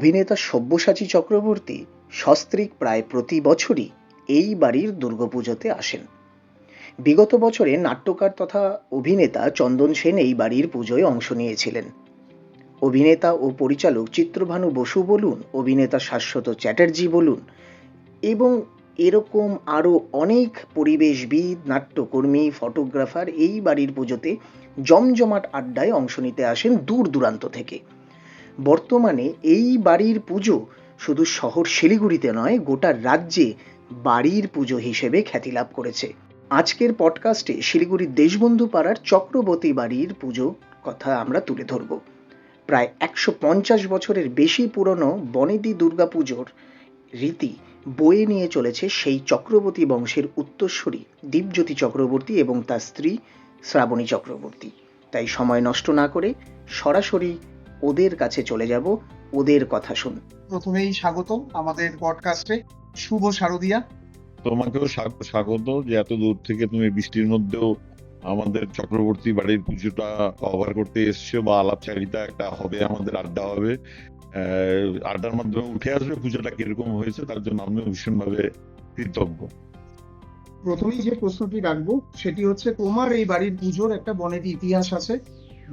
অভিনেতা সব্যসাচী চক্রবর্তী সস্ত্রীক প্রায় প্রতি বছরই এই বাড়ির দুর্গাপুজোতে আসেন। বিগত বছরে নাট্যকার তথা অভিনেতা চন্দন সেন এই বাড়ির পুজোয় অংশ নিয়েছিলেন। অভিনেতা ও পরিচালক চিত্রভানু বসু বলুন, অভিনেতা শাশ্বত চ্যাটার্জি বলুন এবং এরকম আরও অনেক পরিবেশবিদ, নাট্যকর্মী, ফটোগ্রাফার এই বাড়ির পুজোতে জমজমাট আড্ডায় অংশ নিতে আসেন দূর দূরান্ত থেকে। বর্তমানে এই বাড়ির পুজো শুধু শহর শিলিগুড়িতে নয়, গোটা রাজ্যে বাড়ির পুজো হিসেবে খ্যাতি লাভ করেছে। আজকের পডকাস্টে শিলিগুড়ির দেশবন্ধু পাড়ার চক্রবর্তী বাড়ির পুজো কথা আমরা তুলে ধরব। প্রায় একশো পঞ্চাশ বছরের বেশি পুরনো বনেদি দুর্গা পুজোর রীতি বয়ে নিয়ে চলেছে সেই চক্রবর্তী বংশের উত্তরসূরি দীপজ্যোতি চক্রবর্তী এবং তার স্ত্রী শ্রাবণী চক্রবর্তী। তাই সময় নষ্ট না করে সরাসরি ওদের কাছে চলে যাব ওদের কথা শুন। প্রথমেই স্বাগত আমাদের পডকাস্টে শুভ শারদিয়া। তোমাকেও স্বাগত যে এত দূর থেকে তুমি বৃষ্টির মধ্যেও আমাদের চক্রবর্তী বাড়ির পুজোটা কভার করতে এসছো বা আলাপচারিতা একটা হবে আমাদের আড্ডা হবে। আহ, আড্ডার মাধ্যমে উঠে আসবে পুজোটা কীরকম হয়েছে তার জন্য আমি ভীষণভাবে কৃতজ্ঞ। প্রথমেই যে প্রশ্নটি রাখব সেটি হচ্ছে তোমার এই বাড়ির পুজোর একটা বনেদি ইতিহাস আছে।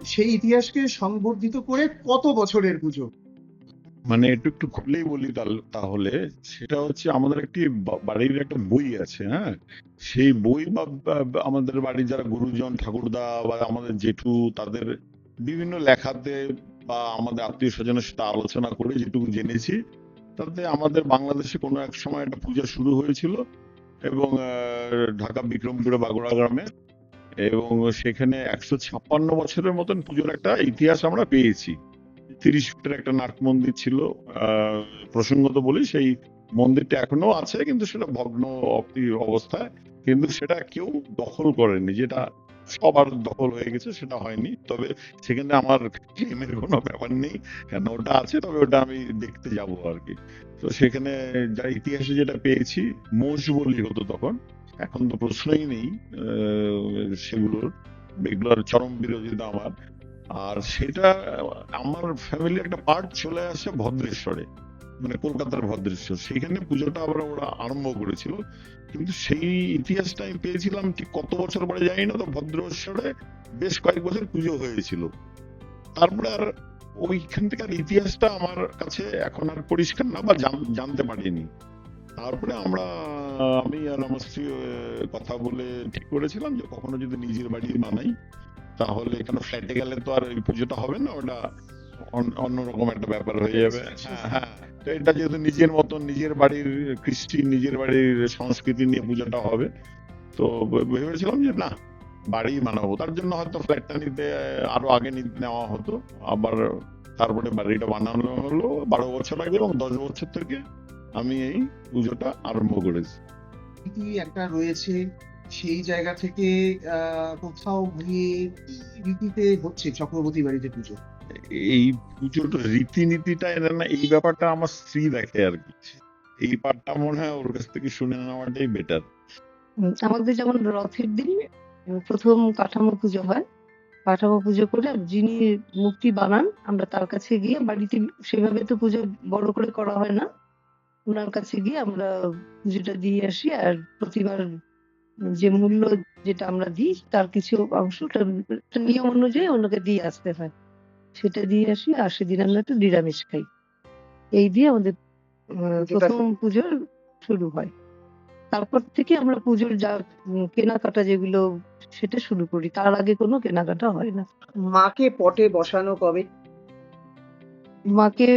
সেই ইতিহাসকে সংবর্ধিত করে কত বছরের পুজো মানে একটু একটু খুলেই বলি তাহলে, সেটা হচ্ছে আমাদের একটি বাড়ির একটা বই আছে হ্যাঁ? সেই বই বা আমাদের বাড়ির যারা গুরুজন, ঠাকুরদা বা আমাদের জেঠু, তাদের বিভিন্ন লেখাতে বা আমাদের আত্মীয় স্বজনের সাথে আলোচনা করে যেটুকু জেনেছি, তাতে আমাদের বাংলাদেশে কোনো এক সময় একটা পূজা শুরু হয়েছিল এবং ঢাকা বিক্রমপুরে বাগুড়া গ্রামে এবং সেখানে একশো ছাপ্পান্ন বছরের মতন পুজোর একটা ইতিহাস আমরা পেয়েছি। তিরিশ ফুটের একটা নাট মন্দির ছিল প্রসঙ্গত বলি সেই মন্দিরটা এখনও আছে, কিন্তু সেটা ভগ্ন অবস্থায়, কিন্তু সেটা কেউ দখল করেনি। যেটা সবার দখল হয়ে গেছে, সেটা হয়নি। তবে সেখানে আমার ক্লেমের কোনো ব্যাপার নেই। কেন ওটা আছে, তবে ওটা আমি দেখতে যাব আর কি। তো সেখানে যা ইতিহাসে যেটা পেয়েছি, মোষ বলি হতো তখন। এখন তো প্রশ্নই নেই সেগুলোর এগুলোর চরম বিরোধিতা আমার। আর সেটা, আমার ফ্যামিলি একটা পার্ট চলে আসে ভদ্রেশ্বরে মানে কলকাতার ভদ্রেশ্বর। সেখানে পুজোটা আবার ওরা আরম্ভ করেছিল। কিন্তু সেই ইতিহাসটা আমি পেয়েছিলাম ঠিক কত বছর পরে জানি না, তো ভদ্রেশ্বরে বেশ কয়েক বছর পুজো হয়েছিল। তারপরে আর ওইখান থেকে আর ইতিহাসটা আমার কাছে এখন আর পরিষ্কার না বা জান- জানতে পারিনি। তারপরে আমরা আমি আর আমার স্ত্রী কথা বলে ঠিক করেছিলাম যে কখনো যদি নিজের বাড়ি বানাই তাহলে এখানে ফ্ল্যাটে গেলে তো আর ওই পুজোটা হবে না? ওটা অন- অন্যরকম একটা ব্যাপার হয়ে যাবে। হ্যাঁ হ্যাঁ। তো এটা যেহেতু নিজের মতন নিজের বাড়ির কৃষ্টি নিজের বাড়ির সংস্কৃতি নিয়ে পুজোটা হবে তো ভেবেছিলাম যে না বাড়ি বানাবো। তার জন্য হয়তো ফ্ল্যাটটা নিতে আরও আগে নেওয়া হতো। আবার তারপরে বাড়িটা বানানো হলো বারো বছর আগে এবং দশ বছর থেকে আমি এই পুজোটা আরম্ভ করেছি। কি একটা রয়েছে সেই জায়গা থেকে কোথাও গিয়ে রীতিতে হচ্ছে চক্রবর্তী বাড়িতে পুজো? এই পুজোটা রীতিনীতিটা এর না এই ব্যাপারটা আমার স্ত্রী দেখে আর কি। এই পার্টটা মনে হয় ওর কাছ থেকে শুনে নেওয়াটাই বেটার আমাদের যেমন রথের দিন প্রথম কাঠামো পুজো হয়। কাঠামো পুজো করে যিনি মূর্তি বানান আমরা তার কাছে গিয়ে বাড়িতে সেভাবে তো পুজো বড় করে করা হয় না। ওনার কাছে গিয়ে আমরা যেটা দিয়ে আসি আর প্রতিবার যে মূল্য যেটা আমরা দিই তার কিছু অংশ নিয়ম অনুযায়ী ওনাকে দিয়ে আসতে হয়। সেটা দিয়ে আসি আর সেদিন আমরা একটু নিরামিষ খাই। এই দিয়ে আমাদের প্রথম পুজোর শুরু হয়। তারপর থেকে আমরা পুজোর যা কেনাকাটা যেগুলো সেটা শুরু করি। তার আগে কোনো কেনাকাটা হয় না। মাকে পটে বসানো কবে? মাকে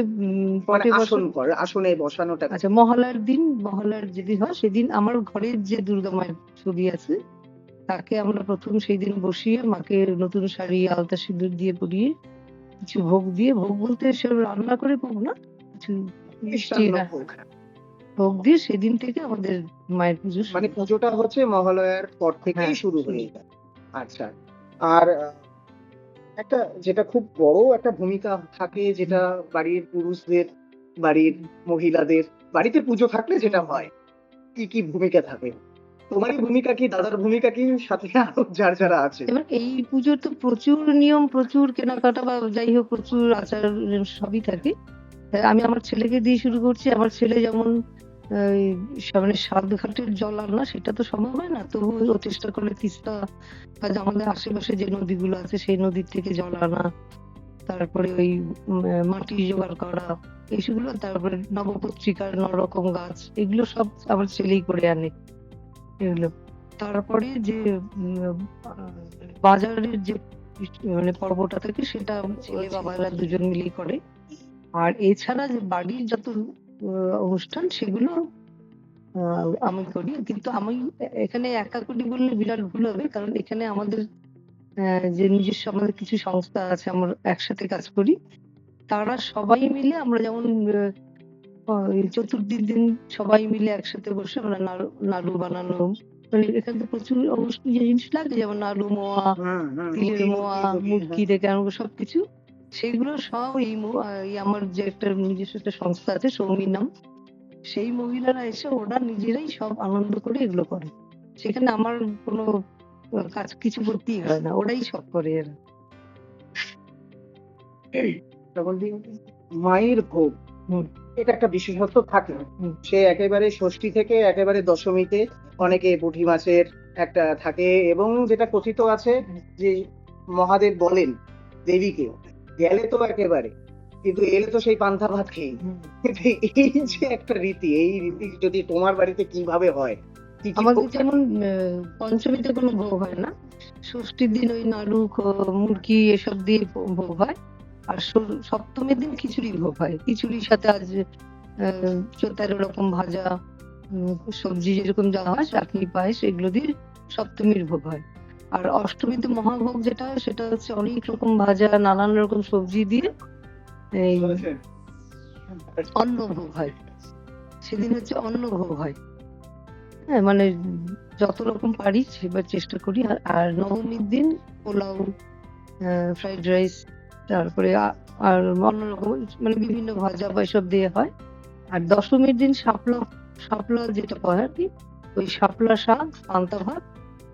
পটে আসন বসে কর আসনে বসানোটা আচ্ছা মহালয়ার দিন মহালয়ার যেদিন হয় সেদিন আমার ঘরের যে দুর্গা মায়ের ছবি আছে তাকে আমরা প্রথম সেই দিন বসিয়ে মাকে নতুন শাড়ি আলতা সিঁদুর দিয়ে পরিয়ে কিছু ভোগ দিয়ে ভোগ বলতে সে রান্না করে ভোগ না কিছু মিষ্টি হ্যাঁ, ভোগ। দিয়ে সেদিন থেকে আমাদের মায়ের পুজো মানে পুজোটা হচ্ছে মহালয়ার পর থেকেই হ্যাঁ, শুরু। হয়ে যায় আচ্ছা আর একটা যেটা খুব বড় একটা ভূমিকা থাকে যেটা বাড়ির পুরুষদের, বাড়ির মহিলাদের, বাড়িতে পুজো থাকলে যেটা হয়, কি কি ভূমিকা থাকে? তোমারই ভূমিকা কি, দাদার ভূমিকা কি, সাথে আরও যার যারা আছে? এবার এই পুজোর তো প্রচুর নিয়ম, প্রচুর কেনাকাটা বা যাই হোক প্রচুর আচার, সবই থাকে। আমি আমার ছেলেকে দিয়ে শুরু করছি, আমার ছেলে যেমন মানে সাত ঘাটের জল আনা সেটা তো সম্ভব হয় না? তবু ও চেষ্টা করে তিস্তা বা আমাদের আশেপাশে যে নদীগুলো আছে, সেই নদীর থেকে জল আনা, তারপরে ওই মাটি জোগাড় করা, এইসবগুলো, তারপরে নবপত্রিকার নরকম গাছ, এগুলো সব আমার ছেলেই করে আনে। এগুলো। তারপরে যে বাজারের যে মানে পর্বটা থাকে, সেটা ছেলে বাবারা দুজন মিলেই করে। আর এছাড়া যে বাড়ির যত অনুষ্ঠান সেগুলো আমি করি। কিন্তু আমি এখানে একা করি বললে বিরাট ভুল হবে কারণ এখানে আমাদের যে নিজস্ব আমাদের কিছু সংস্থা আছে আমরা একসাথে কাজ করি। তারা সবাই মিলে আমরা যেমন আহ, ওই দিন সবাই মিলে একসাথে বসে আমরা নাড়ু বানানো মানে এখানে তো প্রচুর অনুষ্ঠান জিনিস লাগে যেমন নাড়ু মোয়া হুম, হুম, তিলের মোয়া মুরগি থেকে আরম্ভ করে সবকিছু। সেগুলো সব এই মো- এই আমার যে একটা নিজস্ব একটা সংস্থা আছে সৌমি নাম। সেই মহিলারা এসে ওরা নিজেরাই সব আনন্দ করে এগুলো করে। সেখানে আমার কোনো কাজ কিছু করতেই হয় না ওরাই সব করে এরা। মায়ের ভোগ। হুম। এটা একটা বিশেষত্ব থাকে। সে একেবারে ষষ্ঠী থেকে একেবারে দশমীতে অনেকে পুঁটি মাছের একটা থাকে এবং যেটা কথিত আছে যে মহাদেব বলেন দেবীকে গেলে তো একেবারে। কিন্তু এলে তো সেই পান্থা ভাত খেয়ে এই যে একটা রীতি এই রীতি যদি তোমার বাড়িতে কীভাবে হয় আমাদের যেমন পঞ্চমীতে কোনো ভোগ হয় না। ষষ্ঠীর দিন ওই নাড়ু মুরগি এসব দিয়ে ভোগ হয়। আর সপ্তমীর দিন খিচুড়ি ভোগ হয়। খিচুড়ির সাথে আজ তেরো রকম ভাজা সবজি যেরকম যা হয় চাটনি পায়েস এগুলো দিয়ে সপ্তমীর ভোগ হয়। আর অষ্টমীতে মহাভোগ যেটা, সেটা হচ্ছে অনেক রকম ভাজা, নানান রকম সবজি দিয়ে এই অন্নভোগ হয়। সেদিন হচ্ছে অন্নভোগ হয়। হ্যাঁ মানে যত রকম পারি সেবার চেষ্টা করি। আর- নবমীর দিন পোলাও ফ্রাইড রাইস, তারপরে আর অন্য রকম মানে বিভিন্ন ভাজা বা দিয়ে হয়। আর দশমীর দিন শাপলা শাপলা যেটা হয় আর কি, ওই শাপলা শাক, পান্তা ভাত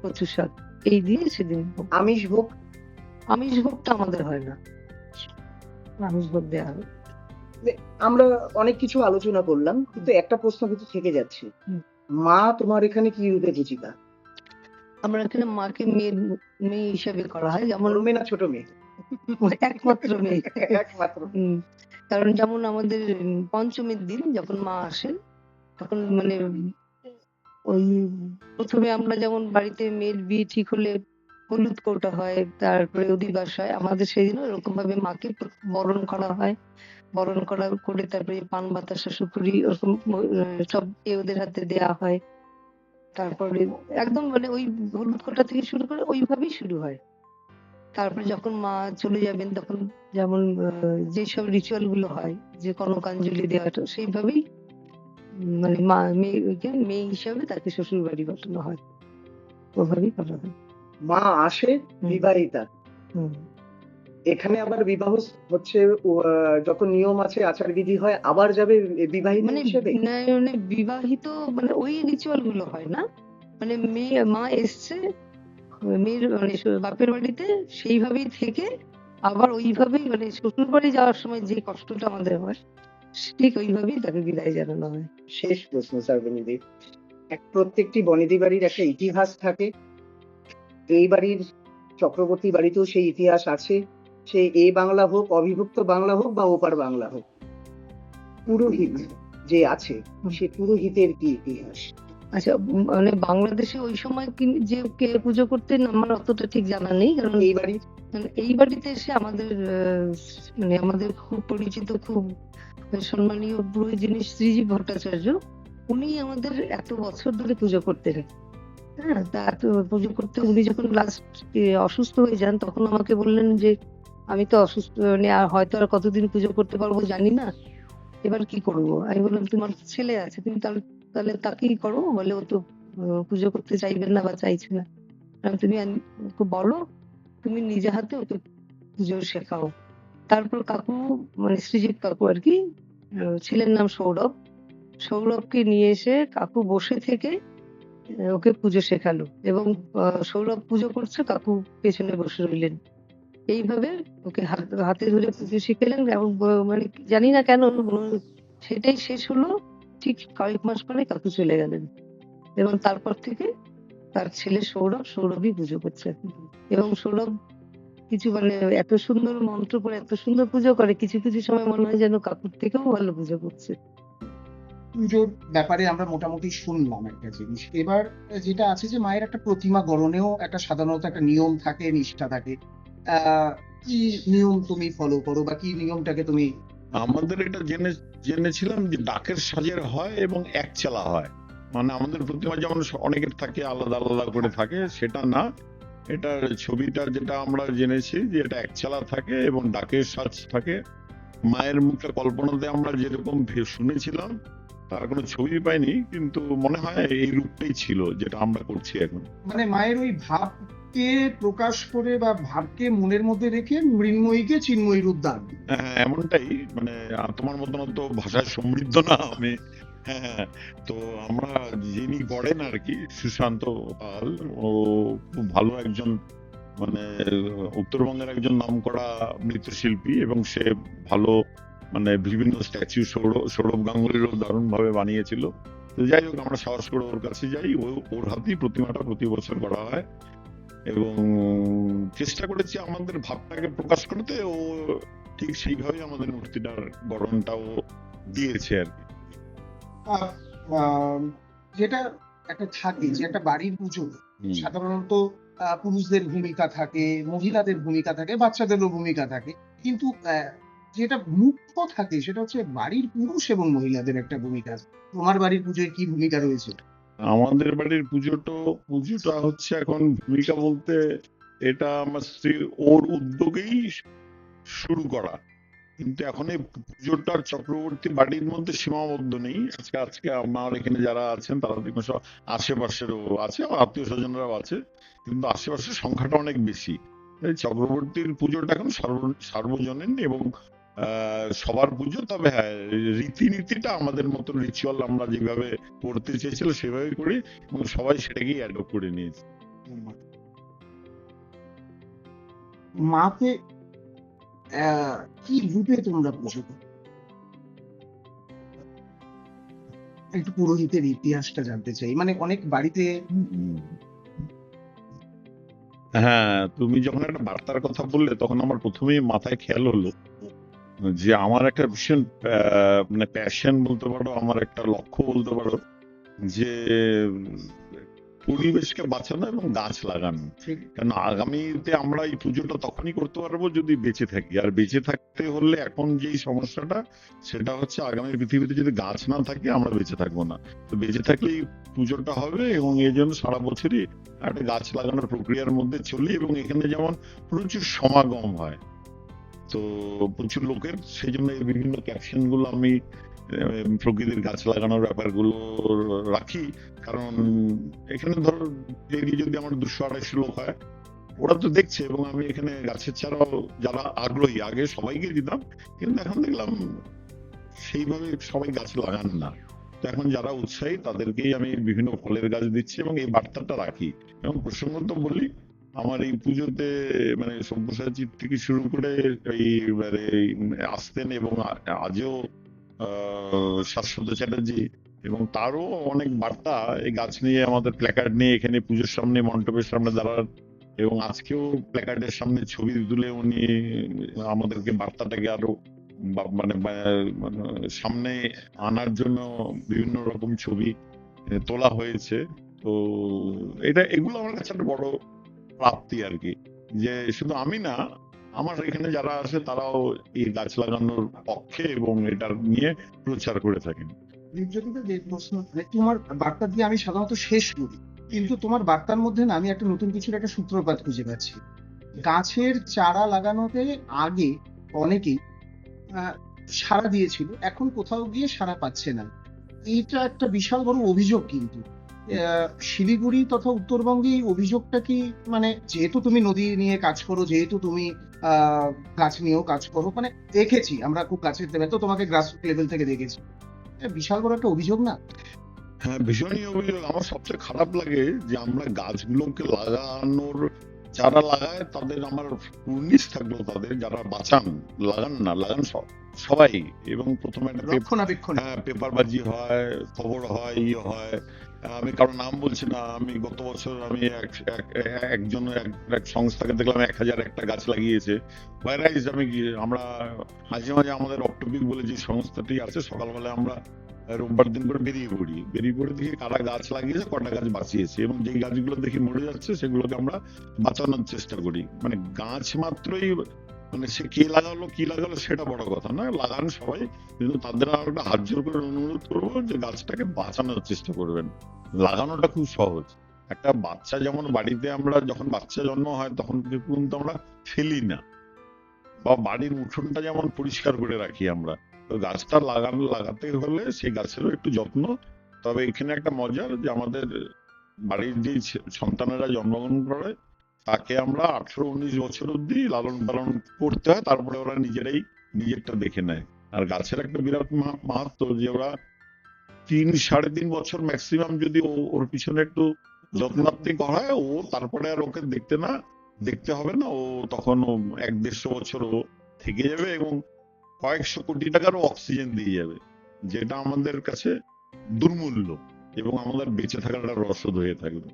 কচু শাক। এই দিয়ে সেদিন ভোগ। আমিষ ভোগ? আমিষ ভোগটা আমাদের হয় না। আমিষ ভোগ দেওয়া হয় আমরা অনেক কিছু আলোচনা করলাম কিন্তু একটা প্রশ্ন কিন্তু থেকে যাচ্ছে। মা তোমার এখানে কি রূপে পূজিকা আমরা এখানে মাকে মেয়ে মেয়ে হিসাবে করা হয়। যেমন মেয়ে না ছোট মেয়ে? একমাত্র মেয়ে। একমাত্র কারণ যেমন আমাদের পঞ্চমীর দিন যখন মা আসেন তখন মানে ওই প্রথমে আমরা যেমন বাড়িতে মেয়ের বিয়ে ঠিক হলে হলুদ কৌটা হয়, তারপরে অধিবাস হয়, আমাদের সেদিনও এরকম ভাবে মাকে বরণ করা হয়। বরণ করা করে তারপরে পান, বাতাসা, সুপুরি ওরকম সব ওদের হাতে দেয়া হয়। তারপরে একদম মানে ওই হলুদ কৌটা থেকে শুরু করে ওইভাবেই শুরু হয়। তারপরে যখন মা চলে যাবেন তখন যেমন যেসব রিচুয়ালগুলো হয়, যে কনকাঞ্জলি দেওয়াটা, সেইভাবেই মানে মা মেয়েকে মেয়ে হিসাবে তাকে শ্বশুর বাড়ি পাঠানো হয়। ওভাবেই করা হয়। মা আসে বিবাহিতা। এখানে আবার বিবাহ হচ্ছে যত নিয়ম আছে আচার বিধি হয় আবার যাবে বিবাহিতা মানে মানে বিবাহিত মানে ওই রিচুয়ালগুলো হয় না? মানে মেয়ে মা এসছে মেয়ের মানে বাপের বাড়িতে সেইভাবেই থেকে আবার ওইভাবেই মানে শ্বশুর বাড়ি যাওয়ার সময় যে কষ্টটা আমাদের হয় ঠিক ওইভাবেই তাকে বিদায় জানানো হয়। শেষ প্রশ্ন স্যার বনিদি এক প্রত্যেকটি বনেদি বাড়ির একটা ইতিহাস থাকে। এই বাড়ির চক্রবর্তী বাড়িতেও সেই ইতিহাস আছে। সে এ বাংলা হোক অবিভক্ত বাংলা হোক বা ওপার বাংলা হোক। পুরোহিত যে আছে সে পুরোহিতের কি ইতিহাস? আচ্ছা মানে বাংলাদেশে ওই সময় যে কে পুজো করতেন আমার অতটা ঠিক জানা নেই কারণ এই বাড়ির মানে এই বাড়িতে এসে আমাদের মানে আমাদের খুব পরিচিত খুব সম্মানীয় যিনি শ্রীজীব ভট্টাচার্য উনি আমাদের এত বছর ধরে পুজো করতেন হ্যাঁ তা পুজো করতে উনি যখন লাস্ট অসুস্থ হয়ে যান তখন আমাকে বললেন যে আমি তো অসুস্থ মানে আর হয়তো আর কতদিন পুজো করতে পারব জানি না। এবার কি করব? আমি বললাম তোমার ছেলে আছে তুমি তাহলে তাহলে তাকেই করো বলে ও তো পুজো করতে চাইবেন না বা চাইছে না। তুমি বলো তুমি নিজে হাতে ওকে পুজো শেখাও। তারপর কাকু মানে শ্রীজিৎ কাকু আর কি ছেলের নাম সৌরভ। সৌরভকে নিয়ে এসে কাকু বসে থেকে ওকে পুজো শেখালো এবং সৌরভ পুজো করছে, কাকু পেছনে বসে রইলেন। এইভাবে ওকে হাত- হাতে ধরে পুজো শিখালেন এবং মানে জানি না কেন সেটাই শেষ হলো। ঠিক কয়েক মাস পরে কাকু চলে গেলেন এবং তারপর থেকে তার ছেলে সৌরভ সৌরভই পুজো করছে। এবং সৌরভ কিছু মানে এত সুন্দর মন্ত্র করে এত সুন্দর পুজো করে কিছু কিছু সময় মনে হয় যেন কাকুর থেকেও ভালো পুজো করছে। পুজোর ব্যাপারে আমরা মোটামুটি শুনলাম একটা জিনিস। এবার যেটা আছে যে মায়ের একটা প্রতিমা গড়নেও একটা সাধারণত একটা নিয়ম থাকে নিষ্ঠা থাকে। আহ, কি নিয়ম তুমি ফলো করো বা কি নিয়মটাকে তুমি আমাদের এটা জেনে জেনেছিলাম যে ডাকের সাজের হয় এবং এক চালা হয়। মানে আমাদের প্রতিমা যেমন অনেকের থাকে আলাদা আলাদা করে থাকে সেটা না। এটা ছবিটা যেটা আমরা জেনেছি যে এটা এক চালা থাকে এবং ডাকের সাজ থাকে। মায়ের মুখটা কল্পনাতে আমরা যেরকম শুনেছিলাম তার কোনো ছবি পাইনি কিন্তু মনে হয় এই রূপটাই ছিল যেটা আমরা করছি এখন। মানে মায়ের ওই ভাবকে প্রকাশ করে বা ভাবকে মনের মধ্যে রেখে মৃন্ময়ীকে চিন্ময়ী রূপ দান হ্যাঁ এমনটাই। মানে তোমার মতন তো ভাষায় সমৃদ্ধ না আমি হ্যাঁ হ্যাঁ, তো আমরা যিনি করেন আর কি সুশান্ত পাল ও খুব ভালো একজন মানে উত্তরবঙ্গের একজন নামকরা নৃত্যশিল্পী এবং সে ভালো মানে বিভিন্ন স্ট্যাচু সৌরভ সৌরভ গাঙ্গুলিরও দারুণ ভাবে বানিয়েছিল। তো যাই হোক আমরা সাহস করে ওর কাছে যাই। ও ওর হাতেই প্রতিমাটা প্রতি বছর করা হয়। এবং চেষ্টা করেছি আমাদের ভাবটাকে প্রকাশ করতে। ও ঠিক সেইভাবে আমাদের মূর্তিটার গঠনটাও দিয়েছে আর কি। যেটা একটা থাকে যে একটা বাড়ির পুজো সাধারণত পুরুষদের ভূমিকা থাকে মহিলাদের ভূমিকা থাকে বাচ্চাদেরও ভূমিকা থাকে। কিন্তু যেটা মুখ্য থাকে সেটা হচ্ছে বাড়ির পুরুষ এবং মহিলাদের একটা ভূমিকা তোমার বাড়ির পুজোয় কি ভূমিকা রয়েছে? আমাদের বাড়ির পুজোটা পুজোটা হচ্ছে এখন ভূমিকা বলতে এটা আমার স্ত্রীর ওর উদ্যোগেই শুরু করা। কিন্তু এখন এই পুজোটার চক্রবর্তী বাড়ির মধ্যে সীমাবদ্ধ নেই। আজকে আজকে আমার এখানে যারা আছেন, তারা দেখুন সব আশেপাশেরও আছে আত্মীয় স্বজনরাও আছে। কিন্তু আশেপাশের সংখ্যাটা অনেক বেশি। চক্রবর্তীর পুজোটা এখন সার্ব- সার্বজনীন এবং সবার পুজো। তবে হ্যাঁ রীতিনীতিটা আমাদের মতো রিচুয়াল আমরা যেভাবে করতে চেয়েছিল সেভাবে করি এবং সবাই সেটাকেই অ্যাডপ্ট করে নিয়েছে। মাকে কি রূপে তোমরা করো একটু পুরোহিতের ইতিহাসটা জানতে চাই। মানে অনেক বাড়িতে হ্যাঁ তুমি যখন একটা বার্তার কথা বললে, তখন আমার প্রথমেই মাথায় খেয়াল হলো যে আমার একটা ভীষণ মানে প্যাশন বলতে পারো, আমার একটা লক্ষ্য বলতে পারো যে পরিবেশকে বাঁচানো এবং গাছ লাগানো। কারণ আগামীতে আমরা এই পুজোটা তখনই করতে পারব যদি বেঁচে থাকি। আর বেঁচে থাকতে হলে এখন যেই সমস্যাটা সেটা হচ্ছে আগামী পৃথিবীতে যদি গাছ না থাকে আমরা বেঁচে থাকব না। তো বেঁচে থাকলে এই পুজোটা হবে এবং এই জন্য সারা বছরই একটা গাছ লাগানোর প্রক্রিয়ার মধ্যে চলি এবং এখানে যেমন প্রচুর সমাগম হয়। তো প্রচুর লোকের সেই জন্য এই বিভিন্ন ক্যাপশনগুলো আমি প্রকৃতির গাছ লাগানোর ব্যাপারগুলো রাখি। কারণ এখানে ধরো ডেইলি যদি আমার দুশো আড়াইশো লোক হয়, ওরা তো দেখছে এবং আমি এখানে গাছের ছাড়াও যারা আগ্রহী, আগে সবাইকে দিতাম, কিন্তু এখন দেখলাম সেইভাবে সবাই গাছ লাগান না। তো এখন যারা উৎসাহী, তাদেরকেই আমি বিভিন্ন ফলের গাছ দিচ্ছি এবং এই বার্তাটা রাখি। এবং প্রসঙ্গত বলি, আমার এই পুজোতে মানে সব্যসাচী থেকে শুরু করে এই মানে আসতেন এবং আজও শাশ্বত চ্যাটার্জি। এবং তারও অনেক বার্তা এই গাছ নিয়ে, আমাদের প্ল্যাকার্ড নিয়ে, এখানে পুজোর সামনে, মণ্ডপের সামনে দাঁড়ান। এবং আজকেও প্ল্যাকার্ডের সামনে ছবি তুলে উনি, আমাদেরকে বার্তাটাকে আরও মানে মানে সামনে আনার জন্য বিভিন্ন রকম ছবি তোলা হয়েছে। তো এটা, এগুলো আমার কাছে একটা বড় প্রাপ্তি আর কি। যে, শুধু আমি না আমার এখানে যারা আছে, তারাও এই গাছ লাগানোর পক্ষে এবং এটা নিয়ে প্রচার করে থাকেন। মানে তোমার বার্তা দিয়ে আমি সাধারণত শেষ করি। কিন্তু তোমার বার্তার মধ্যে না, আমি একটা নতুন কিছুর একটা সূত্রপাত খুঁজে পাচ্ছি। গাছের চারা লাগানোতে আগে অনেকেই সাড়া দিয়েছিল, এখন কোথাও গিয়ে সাড়া পাচ্ছে না। এইটা একটা বিশাল বড় অভিযোগ কিন্তু। শিলিগুড়ি তথা উত্তরবঙ্গে এই অভিযোগটা কি মানে যেহেতু তুমি নদী নিয়ে কাজ করো, যেহেতু তুমি গাছ নিয়েও কাজ করো মানে দেখেছি আমরা খুব কাছের থেকে তো তোমাকে গ্রাসরুট লেভেল থেকে দেখেছি। বিশাল বড় একটা অভিযোগ না? হ্যাঁ ভীষণই অভিযোগ। আমার সবচেয়ে খারাপ লাগে যে আমরা গাছগুলোকে লাগানোর যারা লাগায় তাদের আমার থাকল তাদের যারা বাঁচান লাগান না লাগান সব- সবাই। এবং প্রথমে একটা পেপ- রক্ষণাবেক্ষণ। হ্যাঁ পেপারবাজি হয় খবর হয় ইয়ে হয়। আমি কারও নাম বলছি না, আমি গত বছর আমি এক- এক- একজন এক- এক সংস্থাকে দেখলাম এক হাজার একটা গাছ লাগিয়েছে। ওয়ারাইজ আমি আমরা মাঝে মাঝে আমাদের অপটপিক বলে যে সংস্থাটি আছে সকালবেলা আমরা রোববার দিন করে বেরিয়ে পড়ি। বেরিয়ে পড়ে দেখি কারা গাছ লাগিয়েছে, কটা গাছ বাঁচিয়েছে এবং যে গাছগুলো দেখি মরে যাচ্ছে, সেগুলোকে আমরা বাঁচানোর চেষ্টা করি। মানে গাছ মাত্রই মানে সে কে লাগালো, কি লাগালো সেটা বড় কথা না লাগান সবাই, কিন্তু তাদের আর একটা হাত জোর করে অনুরোধ করব যে গাছটাকে বাঁচানোর চেষ্টা করবেন। লাগানোটা খুব সহজ। একটা বাচ্চা যেমন বাড়িতে আমরা যখন বাচ্চা জন্ম হয়, তখন কিন্তু আমরা ফেলি না। বা বাড়ির উঠোনটা যেমন পরিষ্কার করে রাখি আমরা, তো গাছটা লাগানো, লাগাতে হলে সেই গাছেরও একটু যত্ন। তবে এখানে একটা মজার যে আমাদের বাড়ির যে সন্তানেরা জন্মগ্রহণ করে তাকে আমরা আঠারো উনিশ বছর অব্দি লালন পালন করতে হয়, তারপরে ওরা নিজেরাই নিজেরটা দেখে নেয়। আর গাছের একটা বিরাট মাহাত্ম যে ওরা তিন সাড়ে তিন বছর ম্যাক্সিমাম যদি ওর পিছনে একটু যত্নাত্মিক হয়, ও তারপরে আর ওকে দেখতে না, দেখতে হবে না, ও তখন এক দেড়শো বছর ও থেকে যাবে এবং কয়েকশো কোটি টাকারও অক্সিজেন দিয়ে যাবে, যেটা আমাদের কাছে দুর্মূল্য এবং আমাদের বেঁচে থাকার একটা রসদ হয়ে থাকবে।